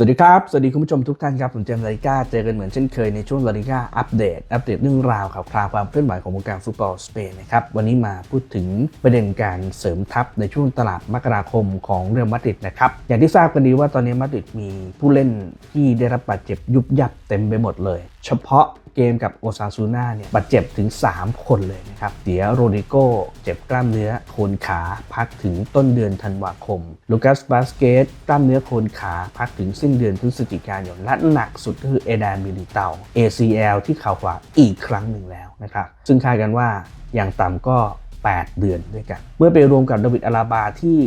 สวัสดีครับ สวัสดีคุณผู้ชมทุกท่านครับ ผมเจมส์ลาลิก้า เจอกันเหมือนเช่นเคยในช่วงลาลิก้าอัปเดต อัปเดตเรื่องราวข่าวคราวความเคลื่อนไหวของวงการฟุตบอลสเปนนะครับ วันนี้มาพูดถึงประเด็นการเสริมทัพในช่วงตลาดมกราคมของเรอัลมาดริดนะครับ อย่างที่ทราบกันดีว่าตอนนี้มาดริดมีผู้เล่นที่ได้รับบาดเจ็บยุบยับเต็มไปหมดเลย เฉพาะ เกมกับโอซาซูน่าเนี่ยบาดเจ็บถึง 3 คนเลยนะครับ เดียโรดิโกเจ็บกล้ามเนื้อโคนขาพักถึงต้นเดือนธันวาคมลูคัสบาสเกตกล้ามเนื้อโคนขาพักถึงสิ้นเดือนพฤศจิกายนและหนักสุดก็คือเอดานมิลิเตา ACL ที่เข่าขวาอีกครั้งหนึ่งแล้วนะครับ ซึ่งคาดกันว่าอย่างต่ำก็ 8 เดือนด้วยกัน เมื่อไปรวมกับดาวิดอาราบาที่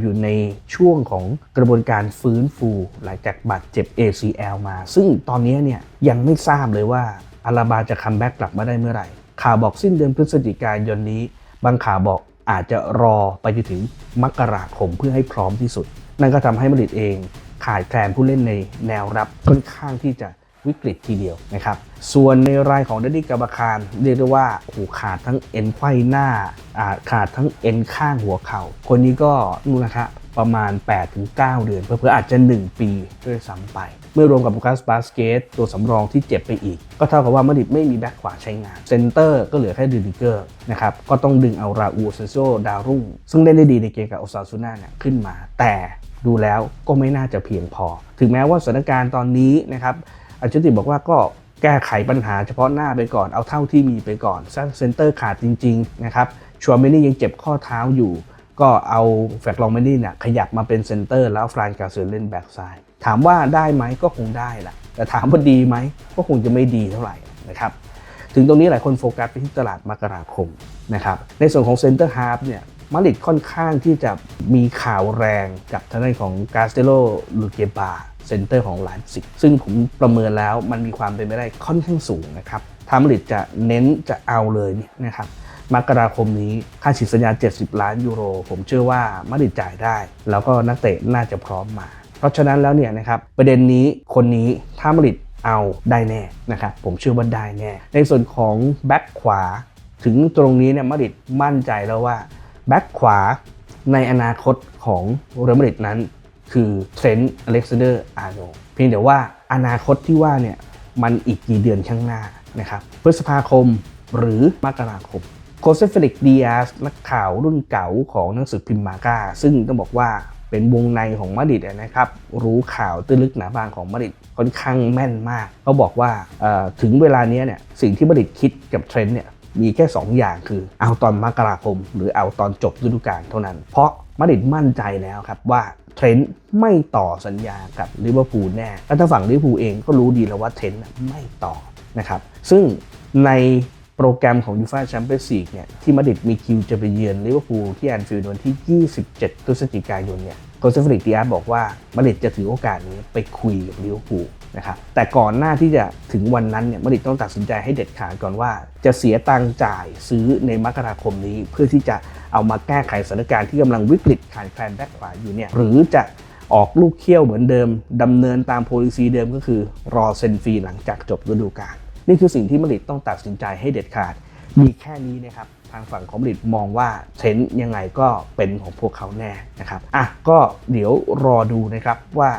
อยู่ในช่วงของกระบวนการฟื้นฟู หลังจากบาดเจ็บ ACL มา ซึ่งตอนนี้เนี่ยยังไม่ทราบเลยว่าอาราบาจะคัมแบ็กกลับมาได้เมื่อไหร่ ข่าวบอกสิ้นเดือนพฤศจิกายนนี้ บางข่าวบอกอาจจะรอไปจนถึงมกราคมเพื่อให้พร้อมที่สุด นั่นก็ทำให้มาดริดเองขาดแคลนผู้เล่นในแนวรับค่อนข้างที่จะ วิกฤตทีเดียวนะครับ ส่วนในรายของเดนนี่กาบาคารเรียกได้ว่าโอ้ขาดทั้งเอ็นไขว้หน้าขาดทั้งเอ็นข้างหัวเข่า คนนี้ก็นู่นนะครับประมาณ 8-9 เดือน เพื่อๆอาจจะ 1 ปีด้วยซ้ำไป เมื่อรวมกับลูคัสบาสเกตตัวสำรองที่เจ็บไปอีก ก็เท่ากับว่ามาดิดไม่มีแบ็คขวาใช้งาน เซนเตอร์ก็เหลือแค่ดิดิเกอร์นะครับ ก็ต้องดึงเอาราอูเซโซดาวรุ่ง ซึ่งเล่นได้ดีในเกมกับโอซาซูน่าเนี่ยขึ้นมา แต่ดูแล้วก็ไม่น่าจะเพียงพอ ถึงแม้ว่าสถานการณ์ตอนนี้นะครับ อันเชติบอกว่าก็แก้ไขปัญหาเฉพาะหน้าไปก่อนเอาเท่าที่มีไปก่อนสร้างเซนเตอร์ขาดจริงๆนะครับชัวร์เมนี่ยังเจ็บข้อเท้าอยู่ ก็เอาแฟกลองเมนี่เนี่ยขยับมาเป็นเซนเตอร์แล้วฟรานกาเซลเล่นแบ็กซ้ายถามว่าได้ไหมก็คงได้แหละแต่ถามว่าดีไหมก็คงจะไม่ดีเท่าไหร่นะครับถึงตรงนี้หลายคนโฟกัสไปที่ตลาดมกราคมนะครับในส่วนของเซนเตอร์ฮาร์ฟเนี่ยมาดริดค่อนข้างที่จะมีข่าวแรงกับทางด้านของกาสเตโลลูเกบา เซ็นเตอร์ของไลฟ์ซิกซึ่งผมประเมินแล้วมันมีความเป็นไปได้ค่อนข้างสูงนะครับถ้ามาดริดจะเน้นจะเอาเลยเนี่ยนะครับมกราคมนี้ค่าฉีดสัญญา 70 ล้านยูโร ผมเชื่อว่ามาดริดจ่ายได้ แล้วก็นักเตะน่าจะพร้อมมา เพราะฉะนั้นแล้วเนี่ยนะครับประเด็นนี้คนนี้ถ้ามาดริดเอาได้แน่นะครับผมเชื่อว่าได้แน่ ในส่วนของแบ็คขวา ถึงตรงนี้เนี่ยมาดริดมั่นใจแล้วว่าแบ็คขวาในอนาคตของเรอัลมาดริดนั้น คือเทรนต์อเล็กซานเดอร์อาร์โนเพียงแต่ว่าอนาคตที่ว่าเนี่ยมันอีกกี่เดือนข้างหน้านะครับพฤษภาคมหรือมกราคมโคเซเฟลิกดีอาสนักข่าวรุ่นเก่าของหนังสือพิมพ์มาก้า ซึ่งต้องบอกว่าเป็นวงในของมาดิดนะครับ รู้ข่าวตื้นลึกหนาบางของมาดิดค่อนข้างแม่นมาก เขาบอกว่าถึงเวลานี้เนี่ยสิ่งที่มาดิดคิดกับเทรนด์เนี่ย มีแค่ 2 อย่างคือเอาตอนมกราคม หรือเอาตอนจบฤดูกาลเท่านั้น เพราะมาดริดมั่นใจแล้วครับว่าเทรนด์ไม่ต่อสัญญากับลิเวอร์พูลแน่ และทางฝั่งลิเวอร์พูลเองก็รู้ดีแล้วว่าเทรนด์ไม่ต่อนะครับ ซึ่งในโปรแกรมของยูฟ่าแชมเปี้ยนส์ลีกเนี่ยที่มาดริดมีคิวจะไปเยือนลิเวอร์พูลที่แอนฟิลด์วันที่ 27พฤศจิกายนเนี่ยโคเซฟริกดิอาร์บอกว่ามาดริดจะถือโอกาสนี้ไปคุยกับลิเวอร์พูล นะครับแต่ก่อนหน้าที่จะถึงวันนั้นเนี่ยมาดริดต้องตัดสินใจให้เด็ดขาดก่อนว่า จะเสียตังค์จ่ายซื้อในมกราคมนี้ เพื่อที่จะเอามาแก้ไขสถานการณ์ที่กำลังวิกฤตขาดแคลนแบ็คขวาอยู่เนี่ยหรือจะออกลูกเขี้ยวเหมือนเดิมดำเนินตามโพลิซีเดิมก็คือรอเซ็นฟรีหลังจากจบฤดูกาลนี่คือสิ่งที่มาดริดต้องตัดสินใจให้เด็ดขาด มีแค่นี้นะครับทางฝั่งของมาริดมองว่าเทรนยังไงก็เป็นของพวกเขาแน่นะครับอะก็เดี๋ยวรอดูนะครับว่า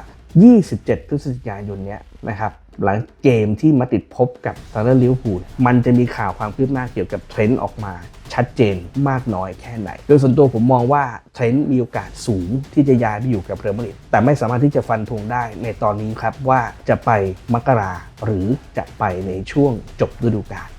27 พฤศจิกายนเนี้ยนะครับหลังเกมที่มาดริดพบกับทางด้านลิเวอร์พูลมันจะมีข่าวความคืบหน้าเกี่ยวกับเทรนต์ออกมา ชัดเจนมากน้อยแค่ไหน โดยส่วนตัวผมมองว่าเทรนต์มีโอกาสสูงที่จะย้ายไปอยู่กับเรอัลมาดริดแต่ไม่สามารถที่จะฟันธงได้ในตอนนี้ครับว่าจะไปมกราหรือจะไปในช่วงจบฤดูกาล